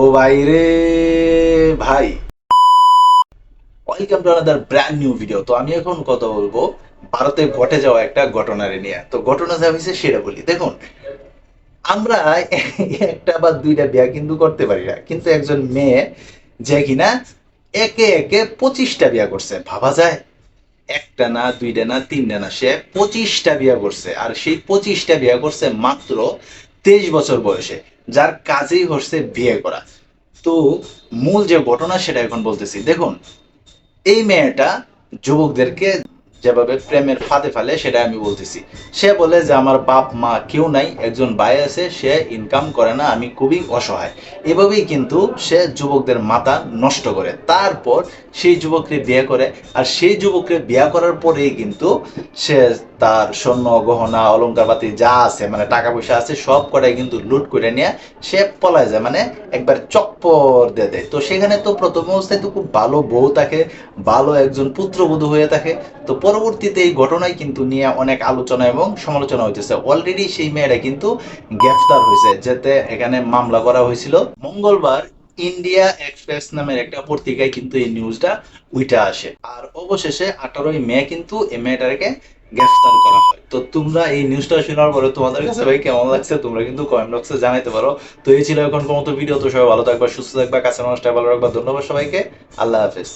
ও ভাই রে ভাই। Welcome to another brand new video তো আমি এখন কথা বলব ভারতে ঘটে যাওয়া একটা ঘটনারে নিয়ে। তো ঘটনা যা হয়েছে সেটা বলি। দেখুন, আমরা একটা বা দুইটা বিয়া কিন্তু করতে পারি না। কিন্তু একজন মেয়ে যে কিনা একে একে পঁচিশটা বিয়া করছে। ভাবা যায়? একটা না, দুইটা না, তিনটা না, সে পঁচিশটা বিয়া করছে। আর সেই পঁচিশটা বিয়া করছে মাত্র তেইশ বছর বয়সে, যার কাজেই হচ্ছে বিয়ে করা। তো মূল যে ঘটনা সেটা এখন বলতেছি। দেখুন, এই মেয়েটা যুবকদেরকে যেভাবে প্রেমের ফাঁদে ফেলে, সেটা আমি বলতেছি। সে বলে যে, আমার বাপ, মা কেউ নাই, একজন ভাই আছে, সে ইনকাম করে না, আমি খুবই অসহায়। এভাবেই কিন্তু সে যুবকদের মাথা নষ্ট করে। তারপর সেই যুবককে বিয়ে করে, আর সেই যুবককে বিয়ে করার পরেই কিন্তু সে তার স্বর্ণ, গহনা, অলংকারপাতি যা আছে মানে টাকা পয়সা আছে, সব কটাই কিন্তু লুট করে নিয়ে সে পলায় যায় মানে একবার চপ্পর দিয়ে দেয়। তো সেখানে তো প্রথম অবস্থায় তো খুব ভালো বউ থাকে, ভালো একজন পুত্রবধূ হয়ে থাকে। তো পরবর্তীতে এই ঘটনায় কিন্তু নিয়ে অনেক আলোচনা এবং সমালোচনা হইতেছে। অলরেডি সেই মেয়েরা কিন্তু গ্রেফতার হয়েছে, যেতে এখানে মামলা করা হয়েছিল। মঙ্গলবার ইন্ডিয়া এক্সপ্রেস নামের একটা পত্রিকায় কিন্তু এই নিউজটা উইটা আসে। আর অবশেষে আঠারোই মে কিন্তু এই মেয়েটাকে গ্রেফতার করা হয়। তো তোমরা এই নিউজটা শোনার পরে তোমাদের কাছে ভাই কেমন লাগছে? তোমরা কিন্তু কমেন্ট বক্সে জানাইতে পারো। তো এই ছিল এখন পর্যন্ত ভিডিও তো সবাই ভালো থাকবা সুস্থ থাকবা কাছে মানুষটা ভালো রাখবা। ধন্যবাদ সবাইকে। আল্লাহ হাফেজ।